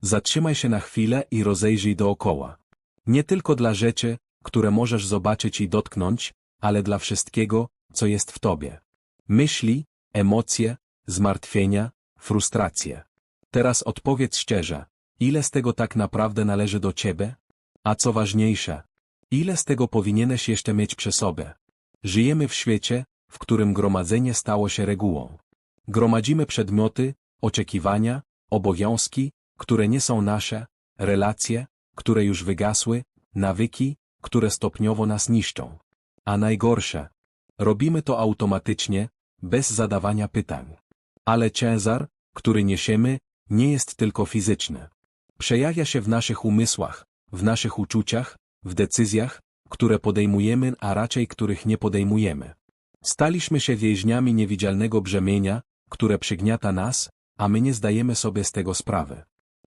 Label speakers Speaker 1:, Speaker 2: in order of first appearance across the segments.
Speaker 1: Zatrzymaj się na chwilę i rozejrzyj dookoła. Nie tylko dla rzeczy, które możesz zobaczyć i dotknąć, ale dla wszystkiego, co jest w tobie. Myśli, emocje, zmartwienia, frustracje. Teraz odpowiedz szczerze, ile z tego tak naprawdę należy do ciebie? A co ważniejsze, ile z tego powinieneś jeszcze mieć przy sobie? Żyjemy w świecie, w którym gromadzenie stało się regułą. Gromadzimy przedmioty, oczekiwania, obowiązki, które nie są nasze, relacje, które już wygasły, nawyki, które stopniowo nas niszczą. A najgorsze, robimy to automatycznie, bez zadawania pytań. Ale ciężar, który niesiemy, nie jest tylko fizyczny. Przejawia się w naszych umysłach, w naszych uczuciach, w decyzjach, które podejmujemy, a raczej których nie podejmujemy. Staliśmy się więźniami niewidzialnego brzemienia, które przygniata nas, a my nie zdajemy sobie z tego sprawy.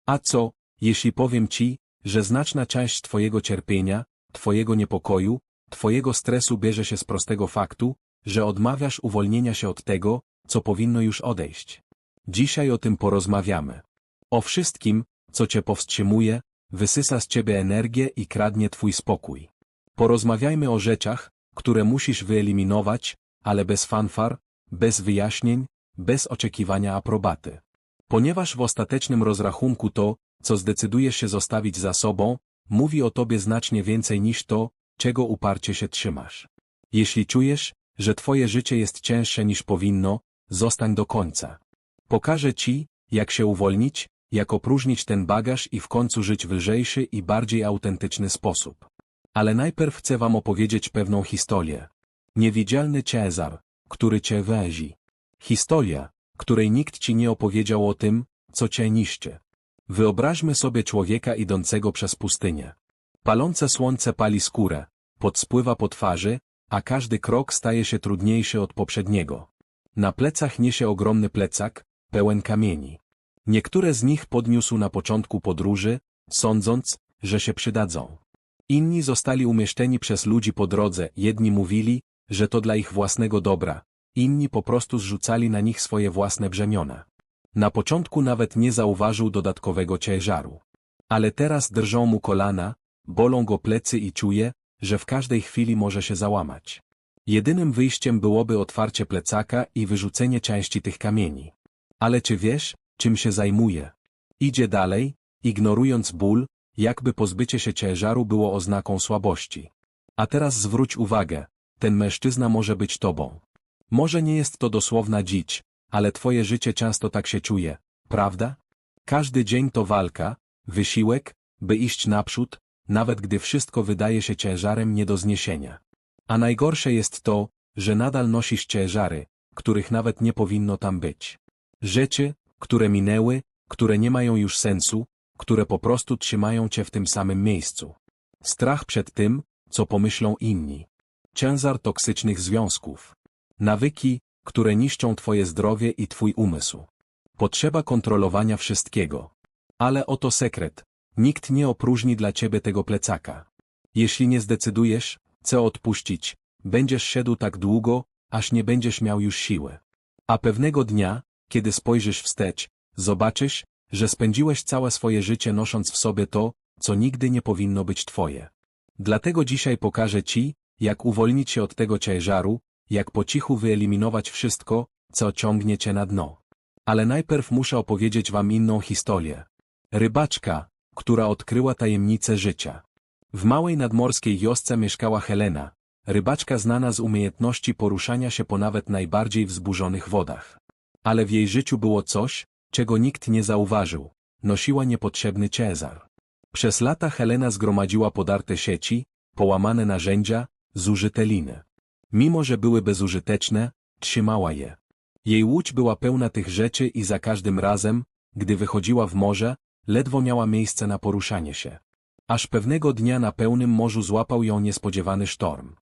Speaker 1: A co, jeśli powiem ci, że znaczna część twojego cierpienia, twojego niepokoju, twojego stresu bierze się z prostego faktu, że odmawiasz uwolnienia się od tego, co powinno już odejść. Dzisiaj o tym porozmawiamy. O wszystkim, co cię powstrzymuje, wysysa z ciebie energię i kradnie twój spokój. Porozmawiajmy o rzeczach, które musisz wyeliminować, ale bez fanfar, bez wyjaśnień, bez oczekiwania aprobaty. Ponieważ w ostatecznym rozrachunku to, co zdecydujesz się zostawić za sobą, mówi o tobie znacznie więcej niż to, czego uparcie się trzymasz. Jeśli czujesz, że twoje życie jest cięższe niż powinno, zostań do końca. Pokażę ci, jak się uwolnić, jak opróżnić ten bagaż i w końcu żyć w lżejszy i bardziej autentyczny sposób. Ale najpierw chcę wam opowiedzieć pewną historię. Niewidzialny Cezar, który cię węzi. Historia, której nikt ci nie opowiedział o tym, co cię. Wyobraźmy sobie człowieka idącego przez pustynię. Palące słońce pali skórę, pot spływa po twarzy, a każdy krok staje się trudniejszy od poprzedniego. Na plecach niesie ogromny plecak, pełen kamieni. Niektóre z nich podniósł na początku podróży, sądząc, że się przydadzą. Inni zostali umieszczeni przez ludzi po drodze, jedni mówili, że to dla ich własnego dobra, inni po prostu zrzucali na nich swoje własne brzemiona. Na początku nawet nie zauważył dodatkowego ciężaru. Ale teraz drżą mu kolana, bolą go plecy i czuje, że w każdej chwili może się załamać. Jedynym wyjściem byłoby otwarcie plecaka i wyrzucenie części tych kamieni. Ale czy wiesz, czym się zajmuje? Idzie dalej, ignorując ból, jakby pozbycie się ciężaru było oznaką słabości. A teraz zwróć uwagę, ten mężczyzna może być tobą. Może nie jest to dosłowna dzicz, ale twoje życie często tak się czuje, prawda? Każdy dzień to walka, wysiłek, by iść naprzód, nawet gdy wszystko wydaje się ciężarem nie do zniesienia. A najgorsze jest to, że nadal nosisz ciężary, których nawet nie powinno tam być. Rzeczy, które minęły, które nie mają już sensu, które po prostu trzymają cię w tym samym miejscu. Strach przed tym, co pomyślą inni. Ciężar toksycznych związków. Nawyki, które niszczą twoje zdrowie i twój umysł. Potrzeba kontrolowania wszystkiego. Ale oto sekret. Nikt nie opróżni dla ciebie tego plecaka. Jeśli nie zdecydujesz, co odpuścić, będziesz szedł tak długo, aż nie będziesz miał już siły. A pewnego dnia, kiedy spojrzysz wstecz, zobaczysz, że spędziłeś całe swoje życie nosząc w sobie to, co nigdy nie powinno być twoje. Dlatego dzisiaj pokażę ci, jak uwolnić się od tego ciężaru, jak po cichu wyeliminować wszystko, co ciągnie cię na dno. Ale najpierw muszę opowiedzieć wam inną historię. Rybaczka, która odkryła tajemnicę życia. W małej nadmorskiej wiosce mieszkała Helena, rybaczka znana z umiejętności poruszania się po nawet najbardziej wzburzonych wodach. Ale w jej życiu było coś, czego nikt nie zauważył. Nosiła niepotrzebny ciężar. Przez lata Helena zgromadziła podarte sieci, połamane narzędzia, zużyte liny. Mimo, że były bezużyteczne, trzymała je. Jej łódź była pełna tych rzeczy i za każdym razem, gdy wychodziła w morze, ledwo miała miejsce na poruszanie się. Aż pewnego dnia na pełnym morzu złapał ją niespodziewany sztorm.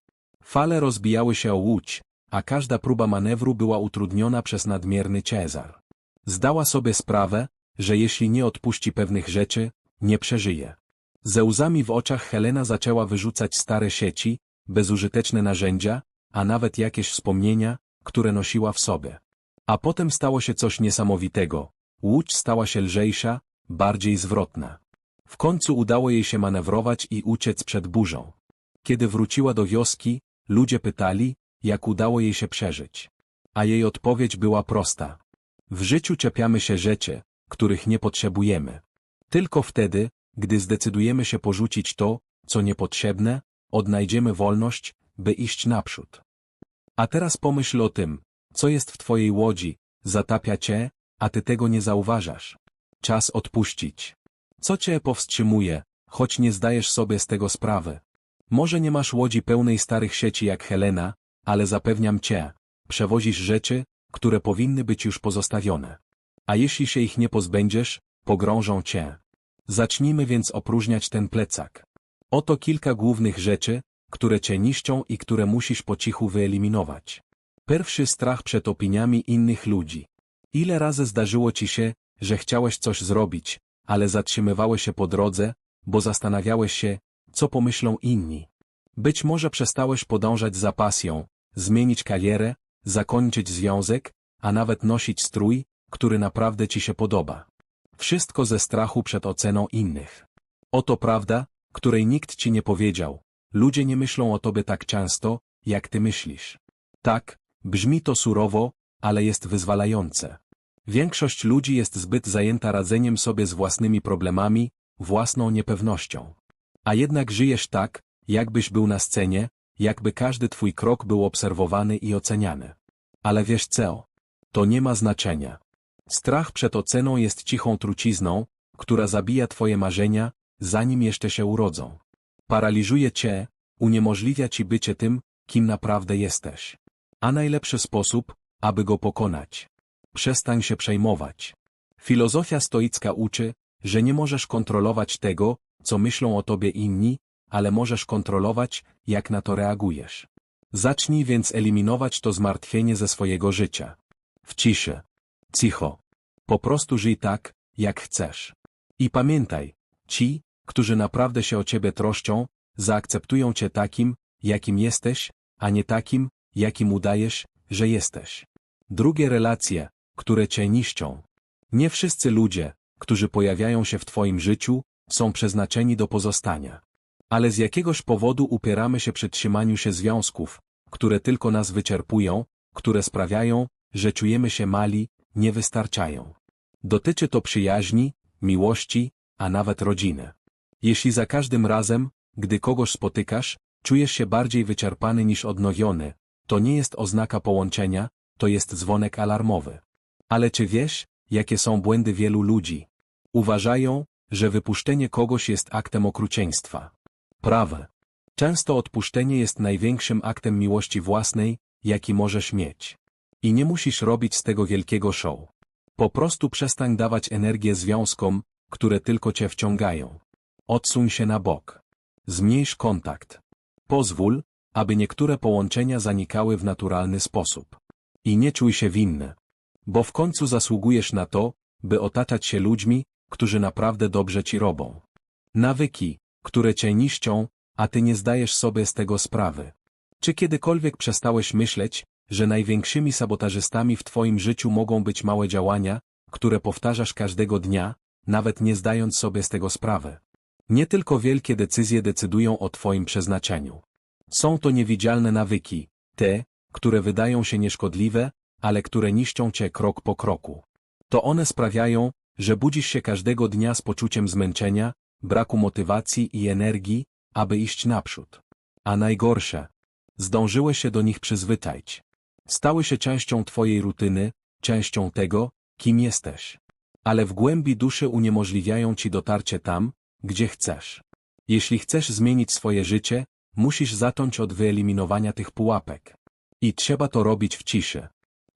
Speaker 1: Fale rozbijały się o łódź, a każda próba manewru była utrudniona przez nadmierny ciężar. Zdała sobie sprawę, że jeśli nie odpuści pewnych rzeczy, nie przeżyje. Ze łzami w oczach Helena zaczęła wyrzucać stare sieci, bezużyteczne narzędzia, a nawet jakieś wspomnienia, które nosiła w sobie. A potem stało się coś niesamowitego. Łódź stała się lżejsza, bardziej zwrotna. W końcu udało jej się manewrować i uciec przed burzą. Kiedy wróciła do wioski, ludzie pytali, jak udało jej się przeżyć. A jej odpowiedź była prosta. W życiu czepiamy się rzeczy, których nie potrzebujemy. Tylko wtedy, gdy zdecydujemy się porzucić to, co niepotrzebne, odnajdziemy wolność, by iść naprzód. A teraz pomyśl o tym, co jest w twojej łodzi, zatapia cię, a ty tego nie zauważasz. Czas odpuścić. Co cię powstrzymuje, choć nie zdajesz sobie z tego sprawy? Może nie masz łodzi pełnej starych sieci jak Helena, ale zapewniam cię, przewozisz rzeczy, które powinny być już pozostawione. A jeśli się ich nie pozbędziesz, pogrążą cię. Zacznijmy więc opróżniać ten plecak. Oto kilka głównych rzeczy, które cię niszczą i które musisz po cichu wyeliminować. Pierwszy strach przed opiniami innych ludzi. Ile razy zdarzyło ci się, że chciałeś coś zrobić, ale zatrzymywałeś się po drodze, bo zastanawiałeś się, co pomyślą inni. Być może przestałeś podążać za pasją, zmienić karierę, zakończyć związek, a nawet nosić strój, który naprawdę ci się podoba. Wszystko ze strachu przed oceną innych. Oto prawda, której nikt ci nie powiedział. Ludzie nie myślą o tobie tak często, jak ty myślisz. Tak, brzmi to surowo, ale jest wyzwalające. Większość ludzi jest zbyt zajęta radzeniem sobie z własnymi problemami, własną niepewnością. A jednak żyjesz tak, jakbyś był na scenie, jakby każdy twój krok był obserwowany i oceniany. Ale wiesz co? To nie ma znaczenia. Strach przed oceną jest cichą trucizną, która zabija twoje marzenia, zanim jeszcze się urodzą. Paraliżuje cię, uniemożliwia ci bycie tym, kim naprawdę jesteś. A najlepszy sposób, aby go pokonać. Przestań się przejmować. Filozofia stoicka uczy, że nie możesz kontrolować tego, co myślą o tobie inni, ale możesz kontrolować, jak na to reagujesz. Zacznij więc eliminować to zmartwienie ze swojego życia. W ciszy. Cicho. Po prostu żyj tak, jak chcesz. I pamiętaj, ci, którzy naprawdę się o ciebie troszczą, zaakceptują cię takim, jakim jesteś, a nie takim, jakim udajesz, że jesteś. Drugie relacje, które cię niszczą. Nie wszyscy ludzie, którzy pojawiają się w twoim życiu, są przeznaczeni do pozostania. Ale z jakiegoś powodu upieramy się przy trzymaniu się związków, które tylko nas wyczerpują, które sprawiają, że czujemy się mali, nie wystarczają. Dotyczy to przyjaźni, miłości, a nawet rodziny. Jeśli za każdym razem, gdy kogoś spotykasz, czujesz się bardziej wyczerpany niż odnowiony, to nie jest oznaka połączenia, to jest dzwonek alarmowy. Ale czy wiesz, jakie są błędy wielu ludzi? Uważają, że wypuszczenie kogoś jest aktem okrucieństwa. Prawe. Często odpuszczenie jest największym aktem miłości własnej, jaki możesz mieć. I nie musisz robić z tego wielkiego show. Po prostu przestań dawać energię związkom, które tylko cię wciągają. Odsuń się na bok. Zmniejsz kontakt. Pozwól, aby niektóre połączenia zanikały w naturalny sposób. I nie czuj się winny. Bo w końcu zasługujesz na to, by otaczać się ludźmi, którzy naprawdę dobrze ci robią. Nawyki, które cię niszczą, a ty nie zdajesz sobie z tego sprawy. Czy kiedykolwiek przestałeś myśleć, że największymi sabotażystami w twoim życiu mogą być małe działania, które powtarzasz każdego dnia, nawet nie zdając sobie z tego sprawy? Nie tylko wielkie decyzje decydują o twoim przeznaczeniu. Są to niewidzialne nawyki, te, które wydają się nieszkodliwe, ale które niszczą cię krok po kroku. To one sprawiają, że budzisz się każdego dnia z poczuciem zmęczenia, braku motywacji i energii, aby iść naprzód. A najgorsze, zdążyłeś się do nich przyzwyczaić. Stały się częścią twojej rutyny, częścią tego, kim jesteś. Ale w głębi duszy uniemożliwiają ci dotarcie tam, gdzie chcesz. Jeśli chcesz zmienić swoje życie, musisz zacząć od wyeliminowania tych pułapek. I trzeba to robić w ciszy.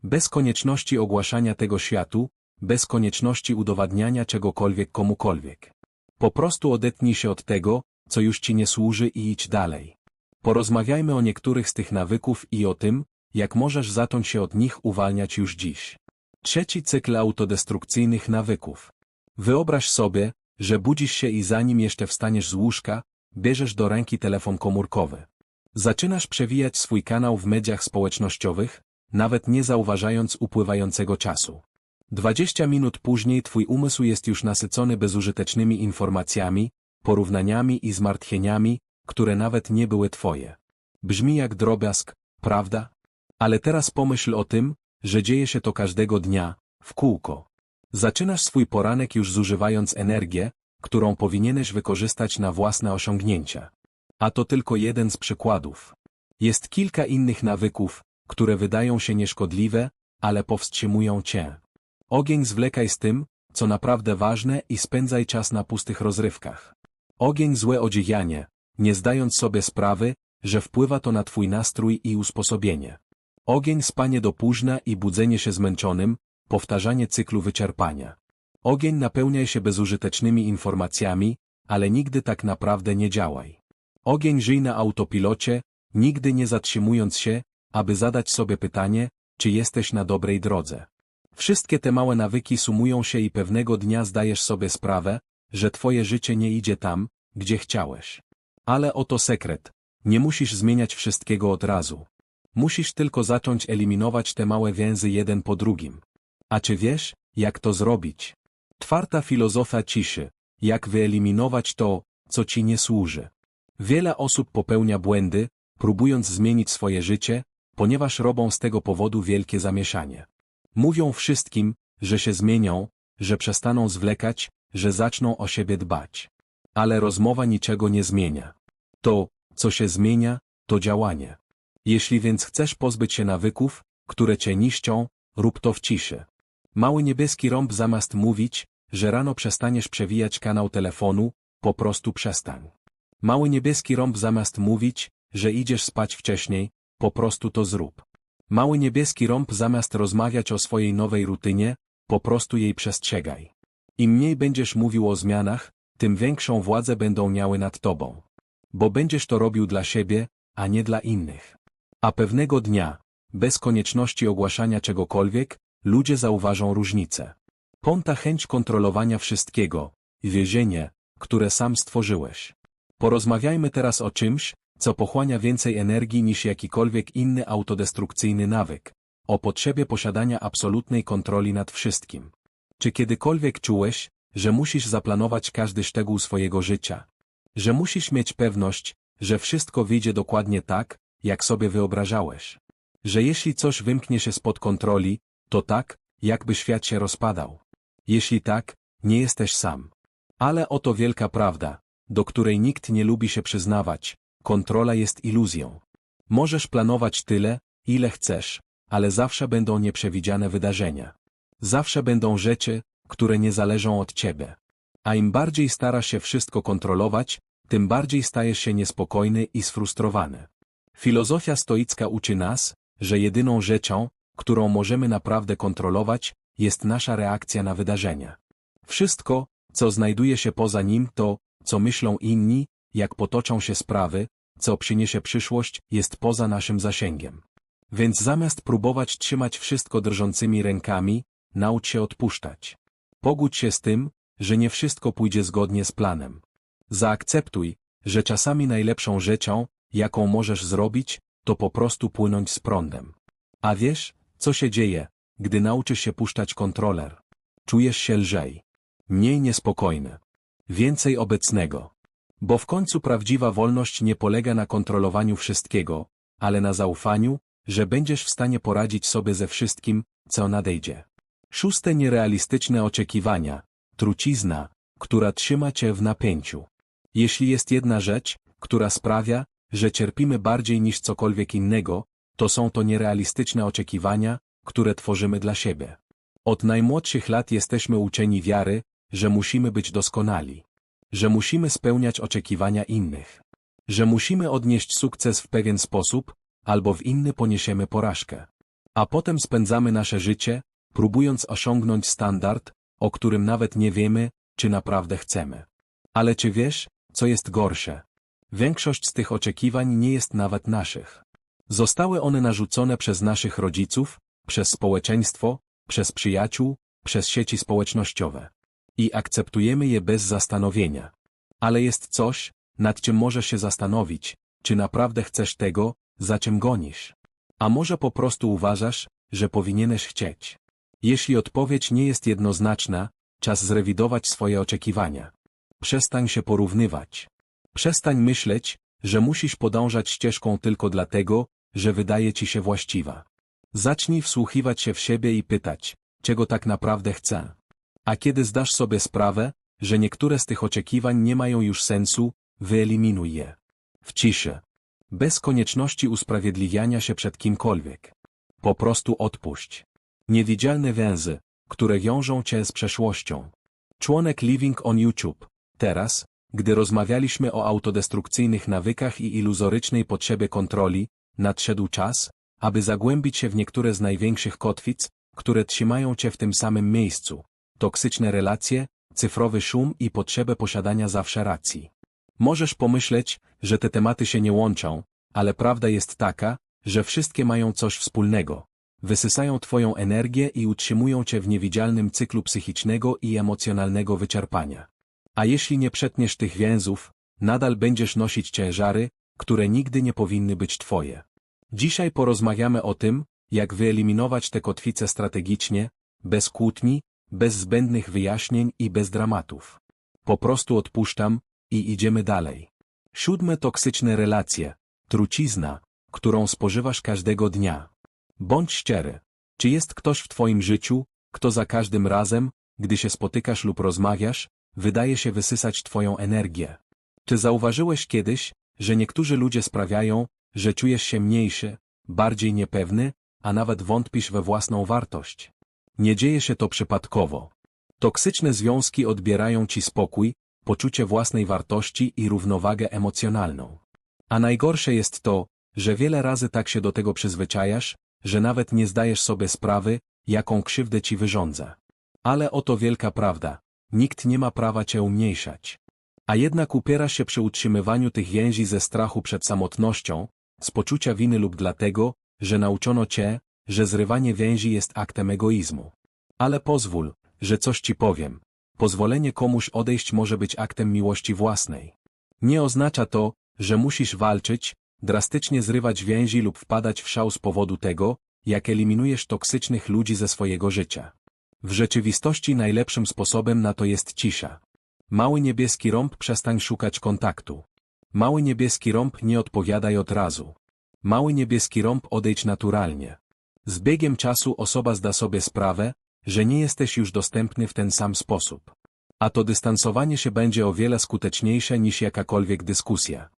Speaker 1: Bez konieczności ogłaszania tego światu, bez konieczności udowadniania czegokolwiek komukolwiek. Po prostu odetnij się od tego, co już ci nie służy i idź dalej. Porozmawiajmy o niektórych z tych nawyków i o tym, jak możesz zacząć się od nich uwalniać już dziś. Trzeci cykl autodestrukcyjnych nawyków. Wyobraź sobie, że budzisz się i zanim jeszcze wstaniesz z łóżka, bierzesz do ręki telefon komórkowy. Zaczynasz przewijać swój kanał w mediach społecznościowych, nawet nie zauważając upływającego czasu. Dwadzieścia minut później twój umysł jest już nasycony bezużytecznymi informacjami, porównaniami i zmartwieniami, które nawet nie były twoje. Brzmi jak drobiazg, prawda? Ale teraz pomyśl o tym, że dzieje się to każdego dnia, w kółko. Zaczynasz swój poranek już zużywając energię, którą powinieneś wykorzystać na własne osiągnięcia. A to tylko jeden z przykładów. Jest kilka innych nawyków, które wydają się nieszkodliwe, ale powstrzymują cię. Ogień zwlekaj z tym, co naprawdę ważne i spędzaj czas na pustych rozrywkach. Ogień złe odziwianie, nie zdając sobie sprawy, że wpływa to na twój nastrój i usposobienie. Ogień spanie do późna i budzenie się zmęczonym, powtarzanie cyklu wyczerpania. Ogień napełniaj się bezużytecznymi informacjami, ale nigdy tak naprawdę nie działaj. Ogień żyj na autopilocie, nigdy nie zatrzymując się, aby zadać sobie pytanie, czy jesteś na dobrej drodze. Wszystkie te małe nawyki sumują się i pewnego dnia zdajesz sobie sprawę, że twoje życie nie idzie tam, gdzie chciałeś. Ale oto sekret. Nie musisz zmieniać wszystkiego od razu. Musisz tylko zacząć eliminować te małe więzy jeden po drugim. A czy wiesz, jak to zrobić? Czwarta filozofia ciszy. Jak wyeliminować to, co ci nie służy. Wiele osób popełnia błędy, próbując zmienić swoje życie, ponieważ robią z tego powodu wielkie zamieszanie. Mówią wszystkim, że się zmienią, że przestaną zwlekać, że zaczną o siebie dbać. Ale rozmowa niczego nie zmienia. To, co się zmienia, to działanie. Jeśli więc chcesz pozbyć się nawyków, które cię niszczą, rób to w ciszy. Mały niebieski rąb zamiast mówić, że rano przestaniesz przewijać kanał telefonu, po prostu przestań. Mały niebieski rąb zamiast mówić, że idziesz spać wcześniej, po prostu to zrób. Mały niebieski rąb zamiast rozmawiać o swojej nowej rutynie, po prostu jej przestrzegaj. Im mniej będziesz mówił o zmianach, tym większą władzę będą miały nad tobą. Bo będziesz to robił dla siebie, a nie dla innych. A pewnego dnia, bez konieczności ogłaszania czegokolwiek, ludzie zauważą różnicę. Ponta chęć kontrolowania wszystkiego, więzienie, które sam stworzyłeś. Porozmawiajmy teraz o czymś, co pochłania więcej energii niż jakikolwiek inny autodestrukcyjny nawyk, o potrzebie posiadania absolutnej kontroli nad wszystkim. Czy kiedykolwiek czułeś, że musisz zaplanować każdy szczegół swojego życia? Że musisz mieć pewność, że wszystko wyjdzie dokładnie tak, jak sobie wyobrażałeś? Że jeśli coś wymknie się spod kontroli, to tak, jakby świat się rozpadał. Jeśli tak, nie jesteś sam. Ale oto wielka prawda, do której nikt nie lubi się przyznawać, kontrola jest iluzją. Możesz planować tyle, ile chcesz, ale zawsze będą nieprzewidziane wydarzenia. Zawsze będą rzeczy, które nie zależą od ciebie. A im bardziej starasz się wszystko kontrolować, tym bardziej stajesz się niespokojny i sfrustrowany. Filozofia stoicka uczy nas, że jedyną rzeczą, którą możemy naprawdę kontrolować, jest nasza reakcja na wydarzenia. Wszystko, co znajduje się poza nim to, co myślą inni, jak potoczą się sprawy, co przyniesie przyszłość, jest poza naszym zasięgiem. Więc zamiast próbować trzymać wszystko drżącymi rękami, naucz się odpuszczać. Pogódź się z tym, że nie wszystko pójdzie zgodnie z planem. Zaakceptuj, że czasami najlepszą rzeczą, jaką możesz zrobić, to po prostu płynąć z prądem. A wiesz, co się dzieje, gdy nauczysz się puszczać kontroler? Czujesz się lżej. Mniej niespokojny. Więcej obecnego. Bo w końcu prawdziwa wolność nie polega na kontrolowaniu wszystkiego, ale na zaufaniu, że będziesz w stanie poradzić sobie ze wszystkim, co nadejdzie. Szóste nierealistyczne oczekiwania, trucizna, która trzyma cię w napięciu. Jeśli jest jedna rzecz, która sprawia, że cierpimy bardziej niż cokolwiek innego, to są to nierealistyczne oczekiwania, które tworzymy dla siebie. Od najmłodszych lat jesteśmy uczeni wiary, że musimy być doskonali, że musimy spełniać oczekiwania innych, że musimy odnieść sukces w pewien sposób, albo w inny poniesiemy porażkę. A potem spędzamy nasze życie, próbując osiągnąć standard, o którym nawet nie wiemy, czy naprawdę chcemy. Ale czy wiesz, co jest gorsze? Większość z tych oczekiwań nie jest nawet naszych. Zostały one narzucone przez naszych rodziców, przez społeczeństwo, przez przyjaciół, przez sieci społecznościowe. I akceptujemy je bez zastanowienia. Ale jest coś, nad czym możesz się zastanowić, czy naprawdę chcesz tego, za czym gonisz. A może po prostu uważasz, że powinieneś chcieć. Jeśli odpowiedź nie jest jednoznaczna, czas zrewidować swoje oczekiwania. Przestań się porównywać. Przestań myśleć, że musisz podążać ścieżką tylko dlatego, że wydaje ci się właściwa. Zacznij wsłuchiwać się w siebie i pytać, czego tak naprawdę chcę. A kiedy zdasz sobie sprawę, że niektóre z tych oczekiwań nie mają już sensu, wyeliminuj je. W ciszy. Bez konieczności usprawiedliwiania się przed kimkolwiek. Po prostu odpuść. Niewidzialne więzy, które wiążą cię z przeszłością. Członek Living on YouTube. Teraz, gdy rozmawialiśmy o autodestrukcyjnych nawykach i iluzorycznej potrzebie kontroli, nadszedł czas, aby zagłębić się w niektóre z największych kotwic, które trzymają cię w tym samym miejscu. Toksyczne relacje, cyfrowy szum i potrzebę posiadania zawsze racji. Możesz pomyśleć, że te tematy się nie łączą, ale prawda jest taka, że wszystkie mają coś wspólnego. Wysysają twoją energię i utrzymują cię w niewidzialnym cyklu psychicznego i emocjonalnego wyczerpania. A jeśli nie przetniesz tych więzów, nadal będziesz nosić ciężary, które nigdy nie powinny być twoje. Dzisiaj porozmawiamy o tym, jak wyeliminować te kotwice strategicznie, bez kłótni, bez zbędnych wyjaśnień i bez dramatów. Po prostu odpuszczam i idziemy dalej. Siódme toksyczne relacje, trucizna, którą spożywasz każdego dnia. Bądź szczery. Czy jest ktoś w twoim życiu, kto za każdym razem, gdy się spotykasz lub rozmawiasz, wydaje się wysysać twoją energię? Czy zauważyłeś kiedyś, że niektórzy ludzie sprawiają, że czujesz się mniejszy, bardziej niepewny, a nawet wątpisz we własną wartość? Nie dzieje się to przypadkowo. Toksyczne związki odbierają ci spokój, poczucie własnej wartości i równowagę emocjonalną. A najgorsze jest to, że wiele razy tak się do tego przyzwyczajasz, że nawet nie zdajesz sobie sprawy, jaką krzywdę ci wyrządza. Ale oto wielka prawda. Nikt nie ma prawa cię umniejszać. A jednak upierasz się przy utrzymywaniu tych więzi ze strachu przed samotnością, z poczucia winy lub dlatego, że nauczono cię, że zrywanie więzi jest aktem egoizmu. Ale pozwól, że coś ci powiem. Pozwolenie komuś odejść może być aktem miłości własnej. Nie oznacza to, że musisz walczyć, drastycznie zrywać więzi lub wpadać w szał z powodu tego, jak eliminujesz toksycznych ludzi ze swojego życia. W rzeczywistości najlepszym sposobem na to jest cisza. Mały niebieski rąb przestań szukać kontaktu. Mały niebieski rąb nie odpowiadaj od razu. Mały niebieski rąb odejdź naturalnie. Z biegiem czasu osoba zda sobie sprawę, że nie jesteś już dostępny w ten sam sposób. A to dystansowanie się będzie o wiele skuteczniejsze niż jakakolwiek dyskusja.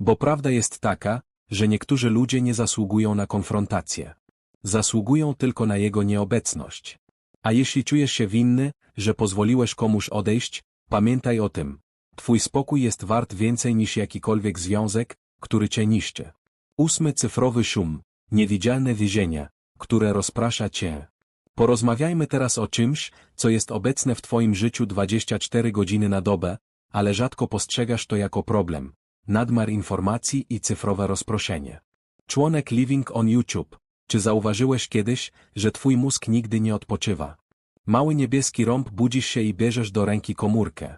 Speaker 1: Bo prawda jest taka, że niektórzy ludzie nie zasługują na konfrontację. Zasługują tylko na jego nieobecność. A jeśli czujesz się winny, że pozwoliłeś komuś odejść, pamiętaj o tym. Twój spokój jest wart więcej niż jakikolwiek związek, który cię niszczy. Ósmy cyfrowy szum, niewidzialne więzienia, które rozprasza cię. Porozmawiajmy teraz o czymś, co jest obecne w Twoim życiu 24 godziny na dobę, ale rzadko postrzegasz to jako problem. Nadmar informacji i cyfrowe rozproszenie. Członek Living on YouTube. Czy zauważyłeś kiedyś, że Twój mózg nigdy nie odpoczywa? Mały niebieski rąb budzisz się i bierzesz do ręki komórkę.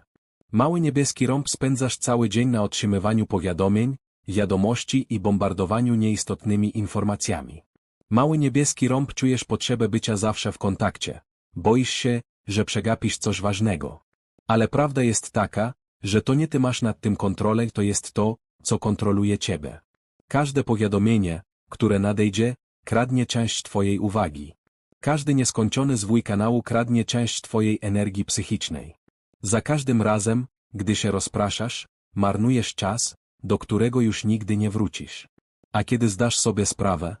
Speaker 1: Mały niebieski rąb spędzasz cały dzień na otrzymywaniu powiadomień, wiadomości i bombardowaniu nieistotnymi informacjami. Mały niebieski rąb czujesz potrzebę bycia zawsze w kontakcie. Boisz się, że przegapisz coś ważnego. Ale prawda jest taka, że to nie ty masz nad tym kontrolę, to jest to, co kontroluje ciebie. Każde powiadomienie, które nadejdzie, kradnie część twojej uwagi. Każdy nieskończony zwój kanału kradnie część twojej energii psychicznej. Za każdym razem, gdy się rozpraszasz, marnujesz czas, do którego już nigdy nie wrócisz. A kiedy zdasz sobie sprawę,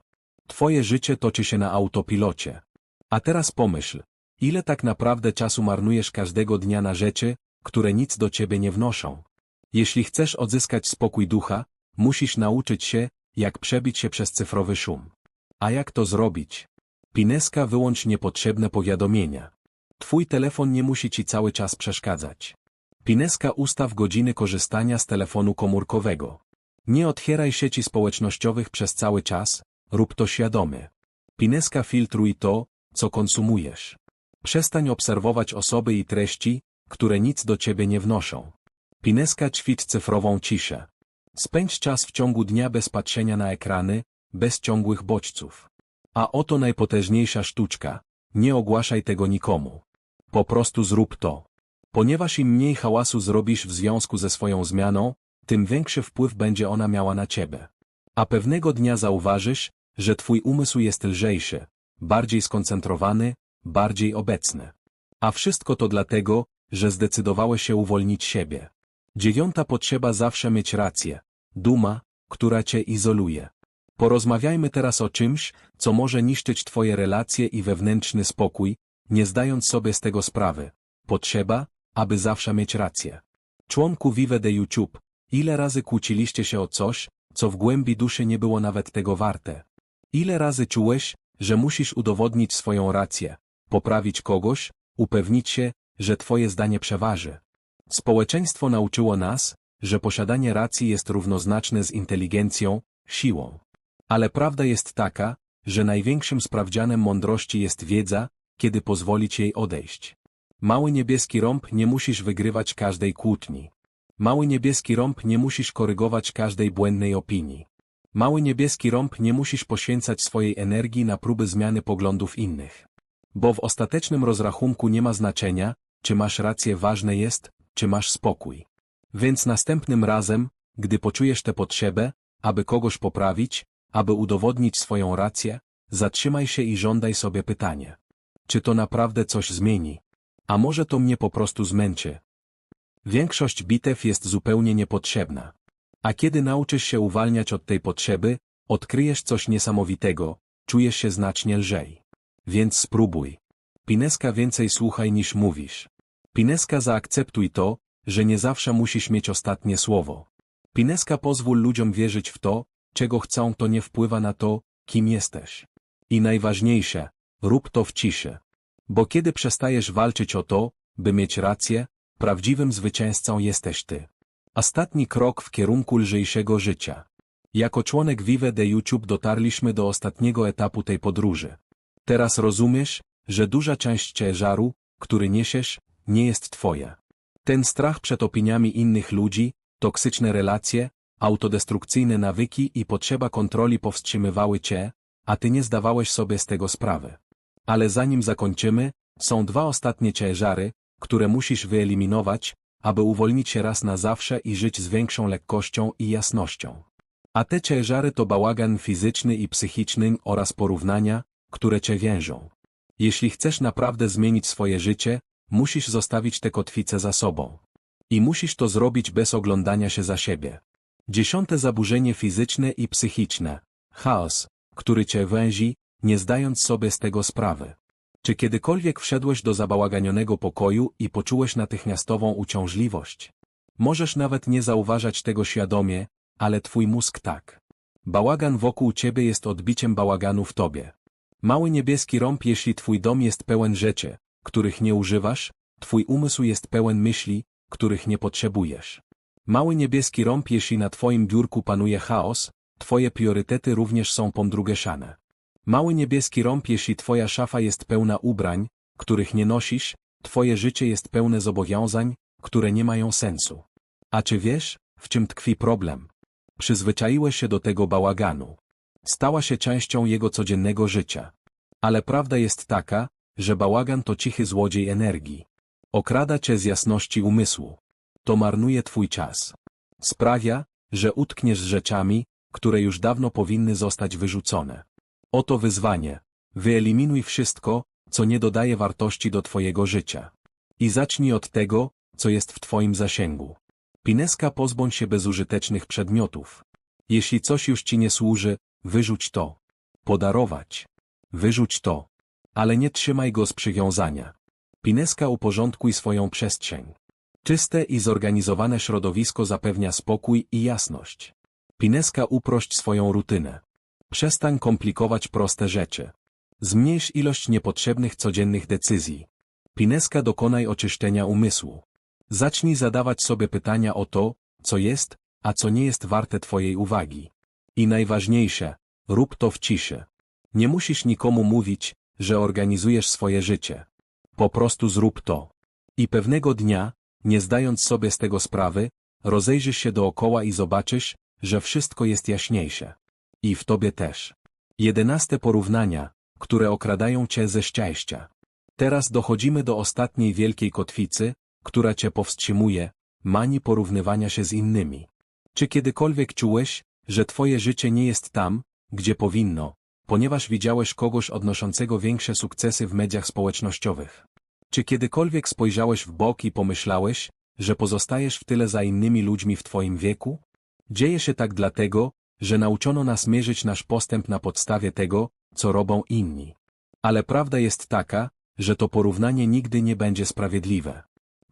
Speaker 1: Twoje życie toczy się na autopilocie. A teraz pomyśl, ile tak naprawdę czasu marnujesz każdego dnia na rzeczy, które nic do ciebie nie wnoszą. Jeśli chcesz odzyskać spokój ducha, musisz nauczyć się, jak przebić się przez cyfrowy szum. A jak to zrobić? Pineska wyłącz niepotrzebne powiadomienia. Twój telefon nie musi ci cały czas przeszkadzać. Pineska ustaw godziny korzystania z telefonu komórkowego. Nie otwieraj sieci społecznościowych przez cały czas, Rób to świadomie. Pineska filtruj to, co konsumujesz. Przestań obserwować osoby i treści, które nic do ciebie nie wnoszą. Pineska ćwicz cyfrową ciszę. Spędź czas w ciągu dnia bez patrzenia na ekrany, bez ciągłych bodźców. A oto najpotężniejsza sztuczka. nie ogłaszaj tego nikomu. Po prostu zrób to. Ponieważ im mniej hałasu zrobisz w związku ze swoją zmianą, tym większy wpływ będzie ona miała na ciebie. A pewnego dnia zauważysz, że twój umysł jest lżejszy, bardziej skoncentrowany, bardziej obecny. A wszystko to dlatego, że zdecydowałeś się uwolnić siebie. Dziewiąta potrzeba zawsze mieć rację. Duma, która cię izoluje. Porozmawiajmy teraz o czymś, co może niszczyć twoje relacje i wewnętrzny spokój, nie zdając sobie z tego sprawy. Potrzeba, aby zawsze mieć rację. Członku Vive de YouTube, ile razy kłóciliście się o coś, co w głębi duszy nie było nawet tego warte? Ile razy czułeś, że musisz udowodnić swoją rację, poprawić kogoś, upewnić się, że twoje zdanie przeważy? Społeczeństwo nauczyło nas, że posiadanie racji jest równoznaczne z inteligencją, siłą. Ale prawda jest taka, że największym sprawdzianem mądrości jest wiedza, kiedy pozwolić jej odejść. Mały niebieski rąb nie musisz wygrywać każdej kłótni. Mały niebieski rąb nie musisz korygować każdej błędnej opinii. Mały niebieski rąb nie musisz poświęcać swojej energii na próby zmiany poglądów innych. Bo w ostatecznym rozrachunku nie ma znaczenia, czy masz rację ważne jest, czy masz spokój. Więc następnym razem, gdy poczujesz tę potrzebę, aby kogoś poprawić, aby udowodnić swoją rację, zatrzymaj się i żądaj sobie pytanie. Czy to naprawdę coś zmieni? A może to mnie po prostu zmęczy? Większość bitew jest zupełnie niepotrzebna. A kiedy nauczysz się uwalniać od tej potrzeby, odkryjesz coś niesamowitego, czujesz się znacznie lżej. Więc spróbuj. Pineska więcej słuchaj niż mówisz. Pineska zaakceptuj to, że nie zawsze musisz mieć ostatnie słowo. Pineska pozwól ludziom wierzyć w to, czego chcą to nie wpływa na to, kim jesteś. I najważniejsze, rób to w ciszy. Bo kiedy przestajesz walczyć o to, by mieć rację, prawdziwym zwycięzcą jesteś ty. Ostatni krok w kierunku lżejszego życia. Jako członek Vive de YouTube dotarliśmy do ostatniego etapu tej podróży. Teraz rozumiesz, że duża część ciężaru, który niesiesz, nie jest twoja. Ten strach przed opiniami innych ludzi, toksyczne relacje, autodestrukcyjne nawyki i potrzeba kontroli powstrzymywały cię, a ty nie zdawałeś sobie z tego sprawy. Ale zanim zakończymy, są dwa ostatnie ciężary, które musisz wyeliminować, aby uwolnić się raz na zawsze i żyć z większą lekkością i jasnością. A te ciężary to bałagan fizyczny i psychiczny oraz porównania, które cię więżą. Jeśli chcesz naprawdę zmienić swoje życie, musisz zostawić te kotwice za sobą. I musisz to zrobić bez oglądania się za siebie. Dziesiąte zaburzenie fizyczne i psychiczne. Chaos, który cię węzi, nie zdając sobie z tego sprawy. Czy kiedykolwiek wszedłeś do zabałaganionego pokoju i poczułeś natychmiastową uciążliwość? Możesz nawet nie zauważać tego świadomie, ale twój mózg tak. Bałagan wokół ciebie jest odbiciem bałaganu w tobie. Mały niebieski rąb jeśli twój dom jest pełen rzeczy, których nie używasz, twój umysł jest pełen myśli, których nie potrzebujesz. Mały niebieski rąb jeśli na twoim biurku panuje chaos, twoje priorytety również są pomdrugeszane. Mały niebieski rąb jeśli twoja szafa jest pełna ubrań, których nie nosisz, twoje życie jest pełne zobowiązań, które nie mają sensu. A czy wiesz, w czym tkwi problem? Przyzwyczaiłeś się do tego bałaganu. Stała się częścią jego codziennego życia. Ale prawda jest taka, że bałagan to cichy złodziej energii. Okrada cię z jasności umysłu. To marnuje twój czas. Sprawia, że utkniesz z rzeczami, które już dawno powinny zostać wyrzucone. Oto wyzwanie. Wyeliminuj wszystko, co nie dodaje wartości do twojego życia. I zacznij od tego, co jest w twoim zasięgu. Pineska pozbądź się bezużytecznych przedmiotów. Jeśli coś już ci nie służy, wyrzuć to. Podarować. Wyrzuć to. Ale nie trzymaj go z przywiązania. Pineska uporządkuj swoją przestrzeń. Czyste i zorganizowane środowisko zapewnia spokój i jasność. Pineska uprość swoją rutynę. Przestań komplikować proste rzeczy. Zmniejsz ilość niepotrzebnych codziennych decyzji. Pineska dokonaj oczyszczenia umysłu. Zacznij zadawać sobie pytania o to, co jest, a co nie jest warte Twojej uwagi. I najważniejsze, rób to w ciszy. Nie musisz nikomu mówić, że organizujesz swoje życie. Po prostu zrób to. I pewnego dnia, nie zdając sobie z tego sprawy, rozejrzysz się dookoła i zobaczysz, że wszystko jest jaśniejsze. I w tobie też. Jedenaste porównania, które okradają cię ze szczęścia. Teraz dochodzimy do ostatniej wielkiej kotwicy, która cię powstrzymuje, mani porównywania się z innymi. Czy kiedykolwiek czułeś, że twoje życie nie jest tam, gdzie powinno, ponieważ widziałeś kogoś odnoszącego większe sukcesy w mediach społecznościowych? Czy kiedykolwiek spojrzałeś w bok i pomyślałeś, że pozostajesz w tyle za innymi ludźmi w twoim wieku? Dzieje się tak dlatego, że nauczono nas mierzyć nasz postęp na podstawie tego, co robią inni. Ale prawda jest taka, że to porównanie nigdy nie będzie sprawiedliwe.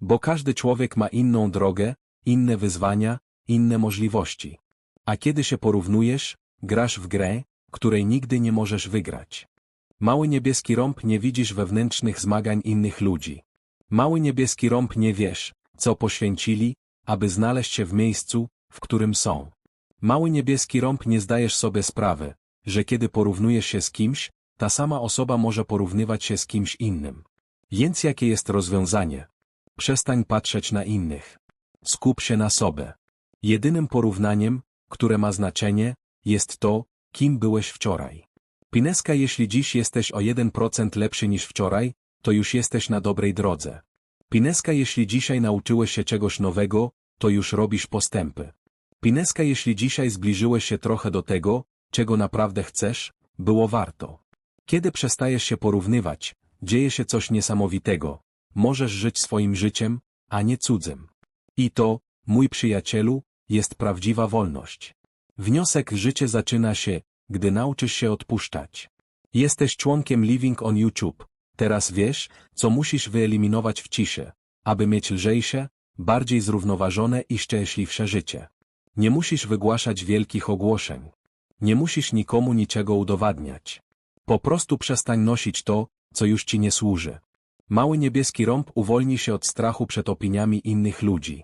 Speaker 1: Bo każdy człowiek ma inną drogę, inne wyzwania, inne możliwości. A kiedy się porównujesz, grasz w grę, której nigdy nie możesz wygrać. Mały niebieski rąb nie widzisz wewnętrznych zmagań innych ludzi. Mały niebieski rąb nie wiesz, co poświęcili, aby znaleźć się w miejscu, w którym są. Mały niebieski rąb nie zdajesz sobie sprawy, że kiedy porównujesz się z kimś, ta sama osoba może porównywać się z kimś innym. Więc jakie jest rozwiązanie? Przestań patrzeć na innych. Skup się na sobie. Jedynym porównaniem, które ma znaczenie, jest to, kim byłeś wczoraj. Pineska jeśli dziś jesteś o 1% lepszy niż wczoraj, to już jesteś na dobrej drodze. Pineska jeśli dzisiaj nauczyłeś się czegoś nowego, to już robisz postępy. Pineska jeśli dzisiaj zbliżyłeś się trochę do tego, czego naprawdę chcesz, było warto. Kiedy przestajesz się porównywać, dzieje się coś niesamowitego. Możesz żyć swoim życiem, a nie cudzym. I to, mój przyjacielu, jest prawdziwa wolność. Wniosek życie zaczyna się, gdy nauczysz się odpuszczać. Jesteś członkiem Living on YouTube. Teraz wiesz, co musisz wyeliminować w ciszy, aby mieć lżejsze, bardziej zrównoważone i szczęśliwsze życie. Nie musisz wygłaszać wielkich ogłoszeń. Nie musisz nikomu niczego udowadniać. Po prostu przestań nosić to, co już ci nie służy. Mały niebieski rąb uwolni się od strachu przed opiniami innych ludzi.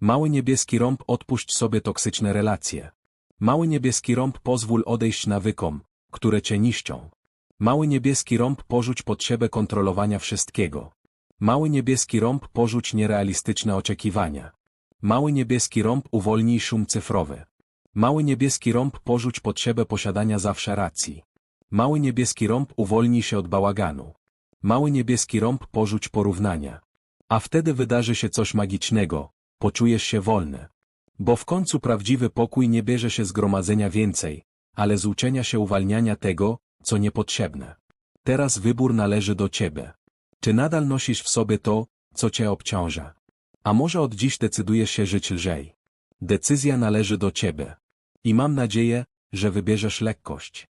Speaker 1: Mały niebieski rąb odpuść sobie toksyczne relacje. Mały niebieski rąb pozwól odejść nawykom, które cię niszczą. Mały niebieski rąb porzuć potrzebę kontrolowania wszystkiego. Mały niebieski rąb porzuć nierealistyczne oczekiwania. Mały niebieski rąb uwolnij szum cyfrowy. Mały niebieski rąb porzuć potrzebę posiadania zawsze racji. Mały niebieski rąb uwolnij się od bałaganu. Mały niebieski rąb porzuć porównania. A wtedy wydarzy się coś magicznego, poczujesz się wolny. Bo w końcu prawdziwy pokój nie bierze się z gromadzenia więcej, ale z uczenia się uwalniania tego, co niepotrzebne. Teraz wybór należy do ciebie. Czy nadal nosisz w sobie to, co cię obciąża? A może od dziś decydujesz się żyć lżej? Decyzja należy do ciebie. I mam nadzieję, że wybierzesz lekkość.